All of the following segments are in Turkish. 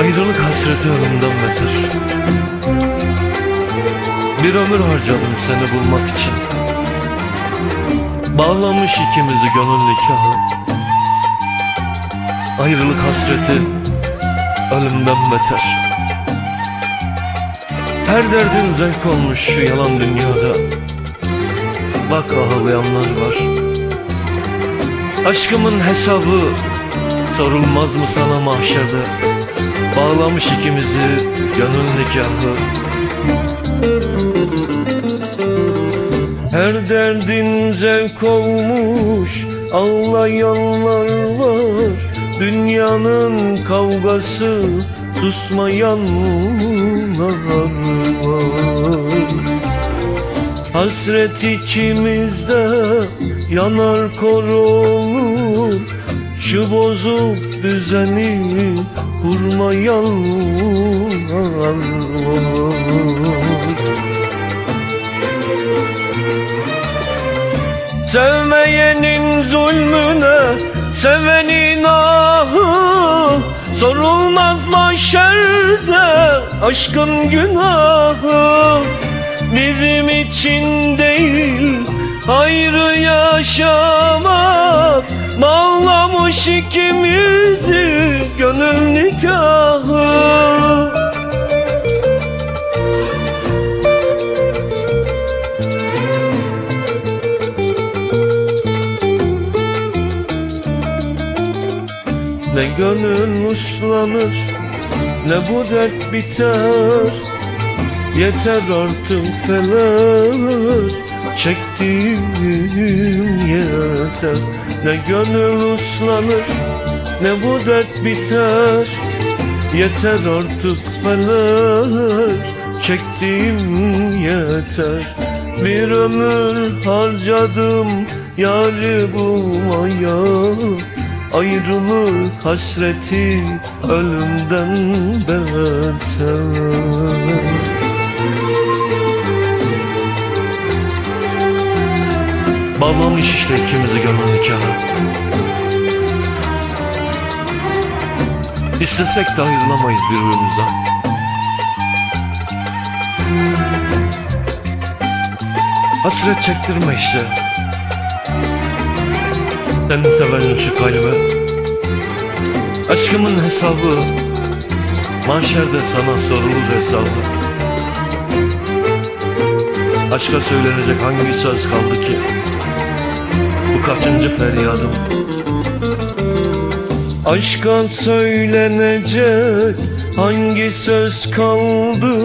Ayrılık hasreti ölümden beter Bir ömür harcadım seni bulmak için. Bağlamış ikimizi gönül nikahı. Ayrılık hasreti ölümden beter. Her derdin zevk olmuş şu yalan dünyada. Bak ağlayanlar var. Aşkımın hesabı sorulmaz mı sana mahşerde Bağlamış ikimizi gönül nikahı. Her derdin zevk olmuş Ağlayanlar var. Dünyanın kavgası Susmayanlar var. Hasret içimizde yanar kor olur. Şu bozuk düzeni kurmayanlar var Sevmeyenin zulmüne sevenin ahı Sorulmaz mahşerde aşkın günahı. Bizim için değil hayrı yaşamak Bağlamış ikimizi gönül nikahı. Ne gönül uslanır Ne bu dert biter. Yeter artık fener Çektiğim yeter Ne gönül uslanır Ne bu dert biter. Yeter artık fener Çektiğim yeter. Bir ömür harcadım Yari bulmaya. Ayrılık hasreti ölümden beter Bağlamış işte ikimizi gönül nikahı İstesek de ayrılamayız birbirimizden Hasret çektirme işte. Seni sevenin şu kalbe Aşkımın hesabı Mahşerde sana sorulur hesabı Aşka söylenecek hangi söz kaldı ki? Bu kaçıncı feryadım Aşka söylenecek hangi söz kaldı?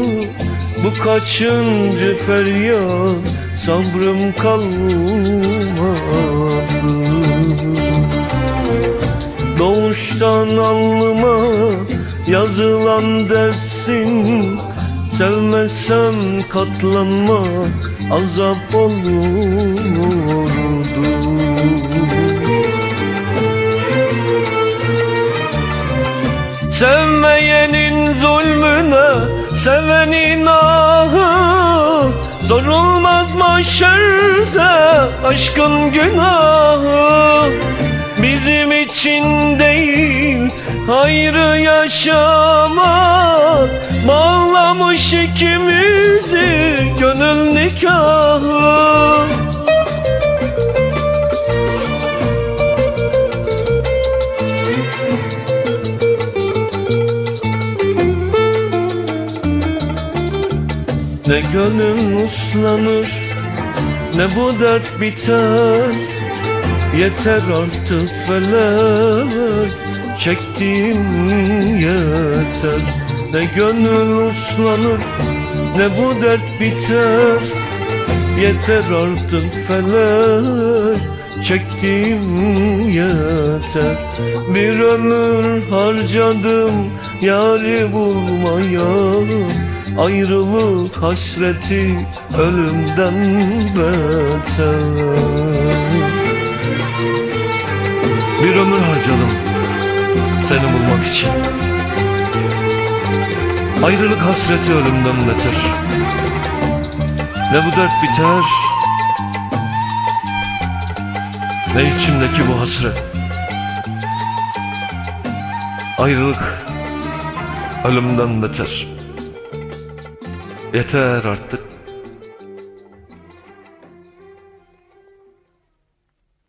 Bu kaçıncı feryat? Sabrım kalmadı. Doğuştan alnıma yazılan dersin Sevmezsem katlanmak azap olurdu. Sevmeyenin zulmüne sevenin ahı Sorulmaz mahşerde aşkın günahı. Bizim için değil hayrı yaşamak Bağlamış ikimizi gönül nikahı. Ne gönül uslanır Ne bu dert biter. Yeter artık felek Çektiğim yeter Ne gönül uslanır Ne bu dert biter. Yeter artık felek Çektiğim yeter Bir ömür harcadım Yari bulmaya Ayrılık hasreti ölümden beter. Bir ömür harcadım seni bulmak için. Ayrılık hasreti ölümden beter. Ne bu dert biter Ne içimdeki bu hasret. Ayrılık Ölümden beter. Yeter artık